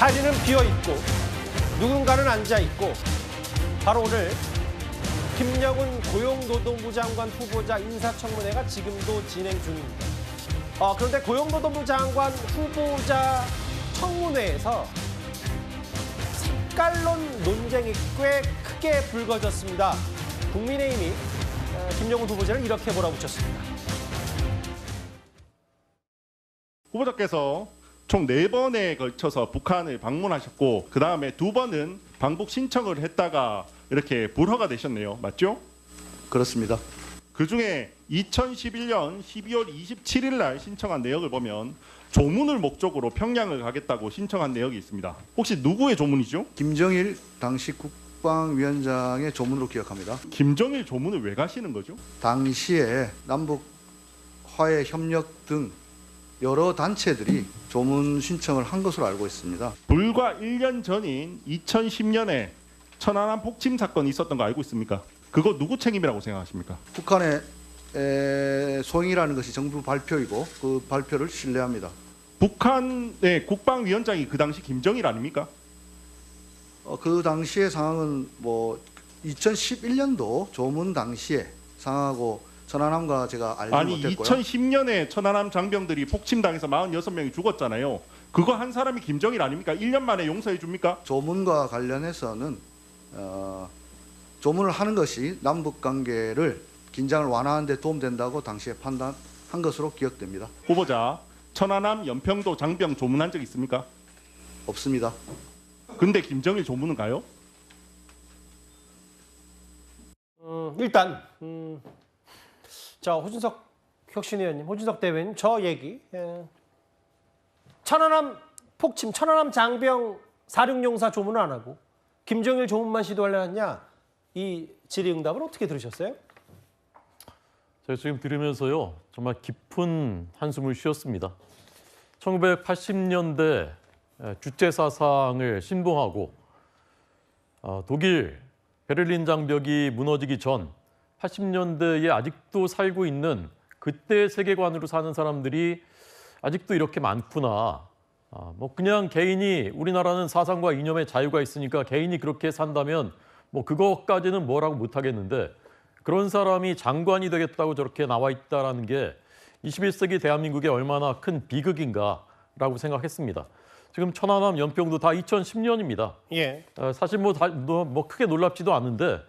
자리는 비어 있고 누군가는 앉아 있고 바로 오늘 김영훈 고용노동부 장관 후보자 인사청문회가 지금도 진행 중입니다. 어, 그런데 고용노동부 장관 후보자 청문회에서 색깔론 논쟁이 꽤 크게 불거졌습니다. 국민의힘이 어, 김영훈 후보자를 이렇게 몰아붙였습니다. 후보자께서 총 네번에 걸쳐서 북한을 방문하셨고 그 다음에 두 번은 방북 신청을 했다가 이렇게 불허가 되셨네요. 맞죠? 그렇습니다. 그 중에 2011년 12월 27일 날 신청한 내역을 보면 조문을 목적으로 평양을 가겠다고 신청한 내역이 있습니다. 혹시 누구의 조문이죠? 김정일 당시 국방위원장의 조문으로 기억합니다. 김정일 조문을 왜 가시는 거죠? 당시에 남북 화해 협력 등 여러 단체들이 조문 신청을 한 것으로 알고 있습니다. 불과 1년 전인 2010년에 천안함 폭침 사건이 있었던 거 알고 있습니까? 그거 누구 책임이라고 생각하십니까? 북한의 에, 소행이라는 것이 정부 발표이고 그 발표를 신뢰합니다. 북한의 국방위원장이 그 당시 김정일 아닙니까? 어, 그 당시의 상황은 뭐 2011년도 조문 당시에 상하고 천안함과 제가 알지 아니 못했고요. 2010년에 천안함 장병들이 폭침당해서 46명이 죽었잖아요. 그거 한 사람이 김정일 아닙니까? 1년 만에 용서해 줍니까? 조문과 관련해서는 어, 조문을 하는 것이 남북 관계를 긴장을 완화하는 데 도움된다고 당시에 판단한 것으로 기억됩니다. 후보자 천안함 연평도 장병 조문한 적 있습니까? 없습니다. 근데 김정일 조문은 가요? 음, 일단 음, 자 호준석 혁신위원님, 호준석 대변인 저 얘기 예. 천안함 폭침, 천안함 장병 사륙용사 조문을 안 하고 김정일 조문만 시도하려냐 이 질의응답을 어떻게 들으셨어요? 제가 지금 들으면서요 정말 깊은 한숨을 쉬었습니다. 1980년대 주체 사상을 신봉하고 어, 독일 베를린 장벽이 무너지기 전 80년대에 아직도 살고 있는 그때 세계관으로 사는 사람들이 아직도 이렇게 많구나. 아, 뭐 그냥 개인이 우리나라는 사상과 이념의 자유가 있으니까 개인이 그렇게 산다면 뭐 그것까지는 뭐라고 못 하겠는데 그런 사람이 장관이 되겠다고 저렇게 나와 있다라는 게 21세기 대한민국에 얼마나 큰 비극인가라고 생각했습니다. 지금 천안함 연평도 다 2010년입니다. 예. 어, 사실 뭐, 다, 뭐, 뭐 크게 놀랍지도 않은데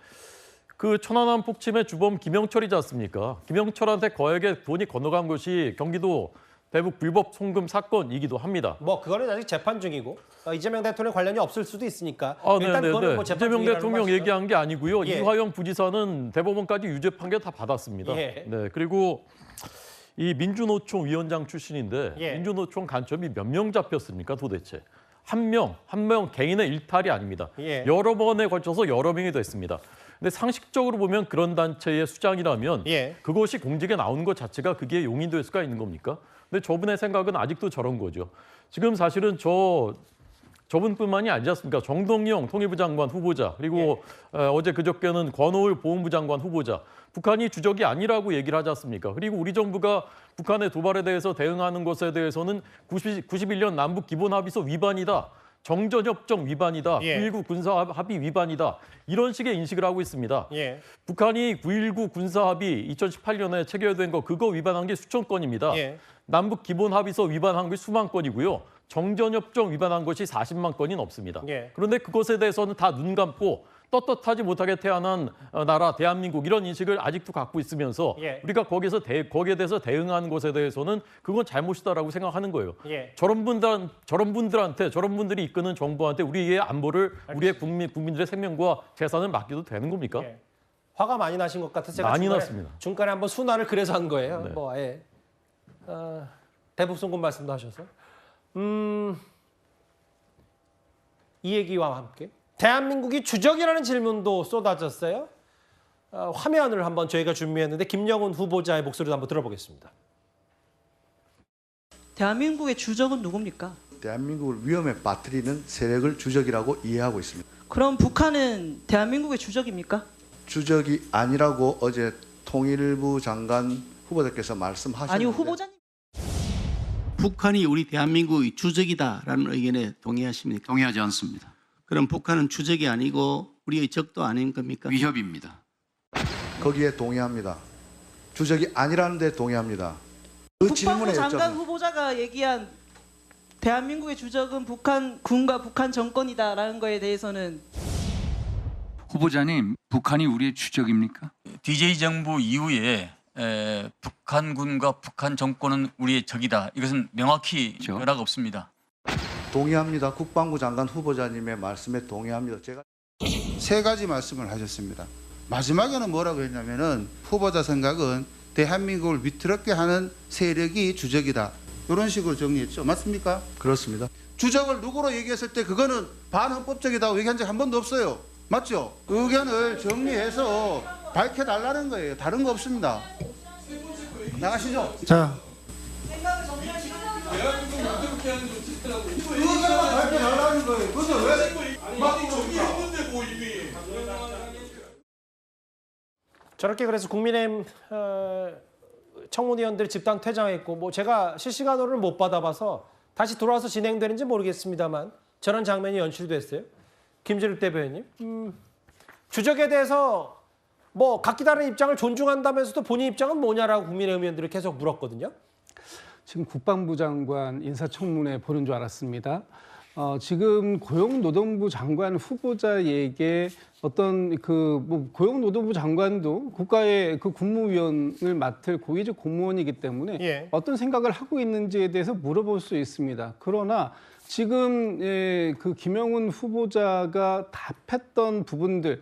그 천안함 폭침의 주범 김영철이지 않습니까? 김영철한테 거액의 돈이 건너간 것이 경기도 대북 불법 송금 사건이기도 합니다. 뭐 그거는 아직 재판 중이고 어, 이재명 대통령 관련이 없을 수도 있으니까 아, 일단 그거는 네네네. 뭐 재판 이재명 대통령 것이죠. 얘기한 게 아니고요. 예. 이화영 부지사는 대법원까지 유죄 판결 다 받았습니다. 예. 네 그리고 이 민주노총 위원장 출신인데 예. 민주노총 간첩이 몇 명 잡혔습니까 도대체? 한 명, 한 명 개인의 일탈이 아닙니다. 예. 여러 번에 걸쳐서 여러 명이 됐습니다. 근데 상식적으로 보면 그런 단체의 수장이라면 예. 그것이 공직에 나오는 것 자체가 그게 용인될 수가 있는 겁니까? 근데 저분의 생각은 아직도 저런 거죠. 지금 사실은 저 저분뿐만이 아니지 않습니까? 정동영 통일부 장관 후보자 그리고 어, 어제 그저께는 권오을 보훈부 장관 후보자 북한이 주적이 아니라고 얘기를 하지 않습니까? 그리고 우리 정부가 북한의 도발에 대해서 대응하는 것에 대해서는 90, 91년 남북 기본 합의서 위반이다. 정전협정 위반이다. 예. 9.19 군사 합의 위반이다. 이런 식의 인식을 하고 있습니다. 예. 북한이 9.19 군사합의 2018년에 체결된 거 그거 위반한 게 수천 건입니다. 예. 남북 기본 합의서 위반한 게 수만 건이고요. 정전협정 위반한 것이 40만 건이 넘습니다. 예. 그런데 그것에 대해서는 다 눈 감고 떳떳하지 못하게 태어난 어, 나라 대한민국 이런 인식을 아직도 갖고 있으면서 예. 우리가 거기서 대, 거기에 대해서 대응하는 것에 대해서는 그건 잘못이다라고 생각하는 거예요. 예. 저런 분들 저런 분들한테 저런 분들이 이끄는 정부한테 우리의 안보를 우리의 국민 국민들의 생명과 재산을 맡겨도 되는 겁니까? 예. 화가 많이 나신 것 같아서 제가 많이 중간에, 났습니다. 중간에 한번 순환을 그래서 한 거예요. 네. 뭐 예. 어, 대북 송금 말씀도 하셔서 음, 이 얘기와 함께 대한민국이 주적이라는 질문도 쏟아졌어요. 어, 화면을 한번 저희가 준비했는데 김영훈 후보자의 목소리도 한번 들어보겠습니다. 대한민국의 주적은 누굽니까? 대한민국을 위험에 빠뜨리는 세력을 주적이라고 이해하고 있습니다. 그럼 북한은 대한민국의 주적입니까? 주적이 아니라고 어제 통일부 장관 후보자께서 말씀하셨는데 아니요 후보자님 북한이 우리 대한민국의 주적이다라는 의견에 동의하십니까? 동의하지 않습니다. 그럼 북한은 주적이 아니고 우리의 적도 아닌 겁니까? 위협입니다. 거기에 동의합니다. 주적이 아니라는 데 동의합니다. 그 국방부 질문에 장관 여쭤 후보자가 얘기한 대한민국의 주적은 북한 군과 북한 정권이다라는 거에 대해서는 후보자님, 북한이 우리의 추적입니까? DJ 정부 이후에 에, 북한군과 북한 정권은 우리의 적이다. 이것은 명확히 그렇죠. 변화가 없습니다. 동의합니다. 국방부 장관 후보자님의 말씀에 동의합니다. 제가 세 가지 말씀을 하셨습니다. 마지막에는 뭐라고 했냐면은 후보자 생각은 대한민국을 위태롭게 하는 세력이 주적이다. 이런 식으로 정리했죠. 맞습니까? 그렇습니다. 주적을 누구로 얘기했을 때 그거는 반헌법적이다고 얘기한 적 한 번도 없어요. 맞죠? 의견을 정리해서 밝혀달라는 거예요. 다른 거 없습니다. 나가시죠. 자, 거예요. 그죠? 왜? 저렇게 그래서 국민의힘 어, 청문위원들 집단 퇴장했고 뭐 제가 실시간으로는 못 받아봐서 다시 돌아와서 진행되는지 모르겠습니다만 저런 장면이 연출됐어요. 김진욱 대변인, 음, 주적에 대해서 뭐 각기 다른 입장을 존중한다면서도 본인 입장은 뭐냐라고 국민의힘 의원들이 계속 물었거든요. 지금 국방부 장관 인사청문회 보는 줄 알았습니다. 어, 지금 고용노동부 장관 후보자에게 어떤 그 뭐 고용노동부 장관도 국가의 그 국무위원을 맡을 고위직 공무원이기 때문에 예. 어떤 생각을 하고 있는지에 대해서 물어볼 수 있습니다. 그러나 지금 예, 그 김영훈 후보자가 답했던 부분들 또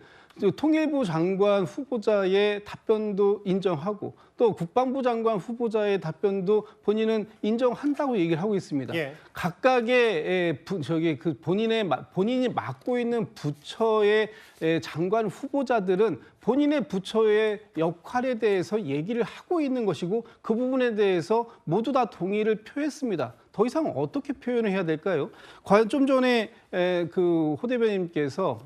통일부 장관 후보자의 답변도 인정하고 또 국방부 장관 후보자의 답변도 본인은 인정한다고 얘기를 하고 있습니다. 예. 각각의 에, 부, 저기 그 본인의 마- 본인이 맡고 있는 부처의 에, 장관 후보자들은 본인의 부처의 역할에 대해서 얘기를 하고 있는 것이고 그 부분에 대해서 모두 다 동의를 표했습니다. 더 이상 어떻게 표현을 해야 될까요? 과연 좀 전에 에, 그호 대변인께서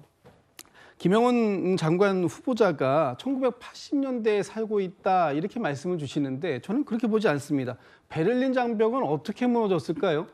김영원 장관 후보자가 1980년대에 살고 있다 이렇게 말씀을 주시는데 저는 그렇게 보지 않습니다. 베를린 장벽은 어떻게 무너졌을까요?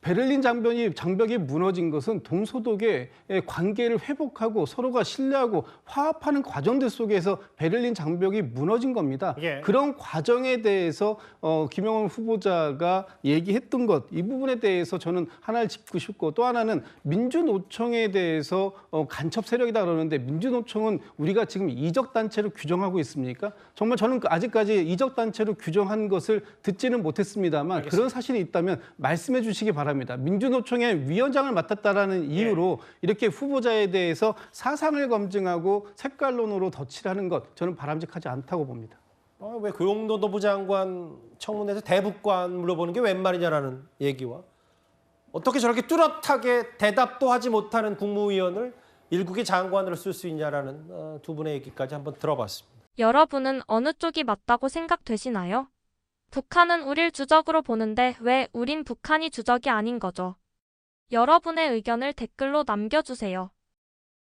베를린 장벽이 장벽이 무너진 것은 동서독의 관계를 회복하고 서로가 신뢰하고 화합하는 과정들 속에서 베를린 장벽이 무너진 겁니다. 예. 그런 과정에 대해서 어, 김영원 후보자가 얘기했던 것 이 부분에 대해서 저는 하나를 짚고 싶고 또 하나는 민주노총에 대해서 어, 간첩 세력이다 그러는데 민주노총은 우리가 지금 이적 단체로 규정하고 있습니까? 정말 저는 그 아직까지 이적 단체로 규정한 것을 듣지는 못했습니다만 그런 사실이 있다면 말씀해 주시기 바랍니다. 민주노총의 위원장을 맡았다라는 이유로 이렇게 후보자에 대해서 사상을 검증하고 색깔론으로 덧칠하는 것 저는 바람직하지 않다고 봅니다. 어, 왜 고용노동부 장관 청문회에서 대북관 물어보는 게 웬 말이냐라는 얘기와 어떻게 저렇게 뚜렷하게 대답도 하지 못하는 국무위원을 일국의 장관으로 쓸 수 있냐라는 어, 두 분의 얘기까지 한번 들어봤습니다. 여러분은 어느 쪽이 맞다고 생각되시나요? 북한은 우릴 주적으로 보는데 왜 우린 북한이 주적이 아닌 거죠? 여러분의 의견을 댓글로 남겨주세요.